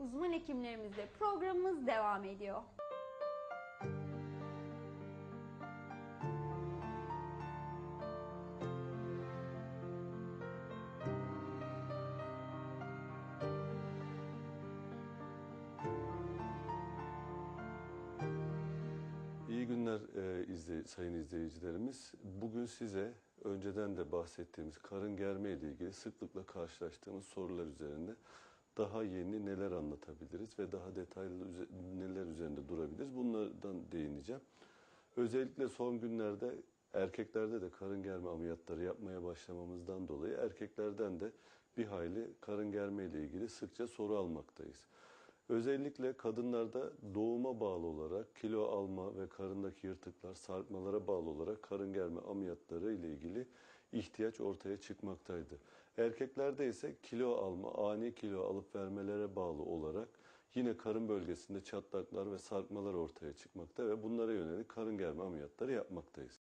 Uzman hekimlerimizle programımız devam ediyor. İyi günler e, izley- sayın izleyicilerimiz. Bugün size önceden de bahsettiğimiz karın germe ile ilgili sıklıkla karşılaştığımız sorular üzerinde daha yeni neler anlatabiliriz ve daha detaylı neler üzerinde durabiliriz bunlardan değineceğim. Özellikle son günlerde erkeklerde de karın germe ameliyatları yapmaya başlamamızdan dolayı erkeklerden de bir hayli karın germe ile ilgili sıkça soru almaktayız. Özellikle kadınlarda doğuma bağlı olarak kilo alma ve karındaki yırtıklar, sarkmalara bağlı olarak karın germe ameliyatları ile ilgili ihtiyaç ortaya çıkmaktaydı. Erkeklerde ise kilo alma, ani kilo alıp vermelere bağlı olarak yine karın bölgesinde çatlaklar ve sarkmalar ortaya çıkmakta ve bunlara yönelik karın germe ameliyatları yapmaktayız.